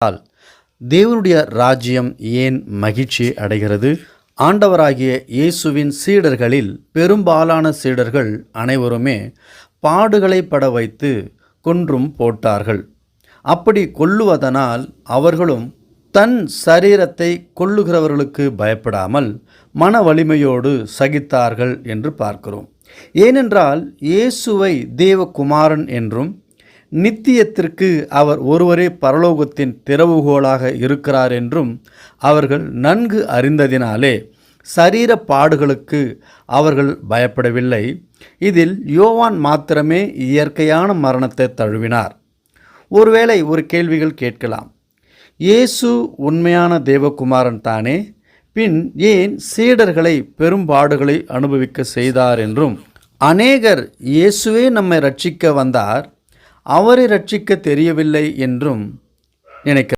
என்றால் தேவனுடைய ராஜ்யம் ஏன் மகிழ்ச்சி அடைகிறது? ஆண்டவராகிய இயேசுவின் சீடர்களில் பெரும்பாலான சீடர்கள் அனைவருமே பாடுகளை பட வைத்து கொன்றும் போட்டார்கள். அப்படி கொல்லுவதனால் அவர்களும் தன் சரீரத்தை கொல்லுகிறவர்களுக்கு பயப்படாமல் மன வலிமையோடு சகித்தார்கள் என்று பார்க்கிறோம். ஏனென்றால் இயேசுவை தேவகுமாரன் என்றும் நித்தியத்திற்கு அவர் ஒருவரே பரலோகத்தின் திறவுகோலாக இருக்கிறார் என்றும் அவர்கள் நன்கு அறிந்ததினாலே சரீர பாடுகளுக்கு அவர்கள் பயப்படவில்லை. இதில் யோவான் மாத்திரமே இயற்கையான மரணத்தை தழுவினார். ஒருவேளை ஒரு கேள்விகள் கேட்கலாம். இயேசு உண்மையான தேவகுமாரன் தானே? பின் ஏன் சீடர்களை பெரும்பாடுகளை அனுபவிக்க செய்தார் என்றும் அநேகர் இயேசுவே நம்மை ரட்சிக்க வந்தார் அவரை ரட்சிக்க தெரியவில்லை என்றும் நினைக்க